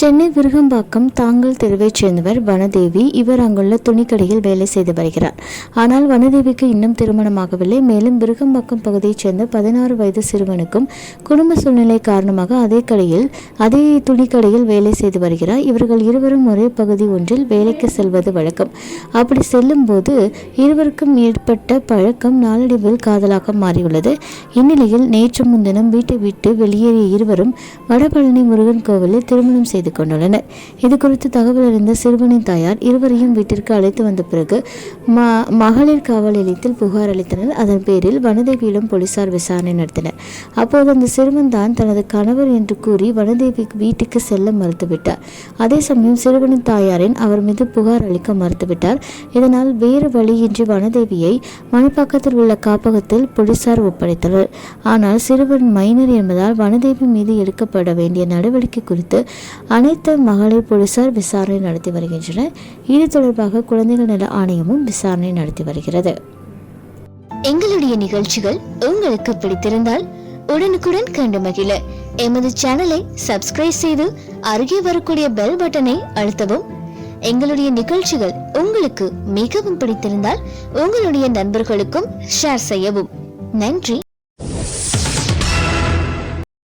சென்னை விருகம்பாக்கம் தாங்கல் தெருவைச் சேர்ந்தவர் வனதேவி இவர் அங்குள்ள துணிக்கடையில் வேலை செய்து வருகிறார். ஆனால் வனதேவிக்கு இன்னும் திருமணமாகவில்லை. மேலும் விருகம்பாக்கம் பகுதியைச் சேர்ந்த பதினாறு வயது சிறுவனுக்கும் குடும்ப சூழ்நிலை காரணமாக அதே கடையில் அதே துணிக்கடையில் வேலை செய்து வருகிறார். இவர்கள் இருவரும் ஒரே பகுதி ஒன்றில் வேலைக்கு செல்வது வழக்கம். அப்படி செல்லும் போது இருவருக்கும் ஏற்பட்ட பழக்கம் நாளடைவில் காதலாக மாறியுள்ளது. இந்நிலையில் நேற்று முன்தினம் வீட்டை விட்டு வெளியேறிய இருவரும் வடபழனி முருகன் கோவிலில் திருமணம் செய்து கொண்டுள்ளனர் இது குறித்து தகவல் அறிந்த சிறுவனின் தாயார் இருவரையும் வீட்டிற்கு அழைத்து வந்த பிறகு ம மகளிர் காவல் நிலையத்தில் புகார் அளித்தனர். அதன் பேரில் வனதேவியிடம் போலீசார் விசாரணை நடத்தினர். அப்போது அந்த சிறுவன் தான் தனது கணவர் என்று கூறி வனதேவி வீட்டுக்கு செல்ல மறுத்துவிட்டார். அதே சமயம் சிறுவனின் தாயாரின் அவர் மீது புகார் அளிக்க மறுத்துவிட்டார். இதனால் வேறு வழியின்றி வனதேவியை மணிப்பாக்கத்தில் உள்ள காப்பகத்தில் போலீசார் ஒப்படைத்தனர். ஆனால் சிறுவன் மைனர் என்பதால் வனதேவி மீது எடுக்கப்பட வேண்டிய நடவடிக்கை குறித்து அனைத்து மகளிர் போலீசார் விசாரணை நடத்தி வருகின்றனர். இது தொடர்பாக குழந்தைகள் நல ஆணையமும் விசாரணை நடத்தி வருகிறது. எங்களுடைய நிகழ்ச்சிகள் உங்களுக்கு பிடித்திருந்தால் உடனுக்குடன் கண்டு மகிழ. எமது சேனலை சப்ஸ்கிரைப் செய்து அருகே வரக்கூடிய பெல் பட்டனை அழுத்தவும். எங்களுடைய நிகழ்ச்சிகள் உங்களுக்கு மிகவும் பிடித்திருந்தால் உங்களுடைய நண்பர்களுக்கும் ஷேர் செய்யவும். நன்றி.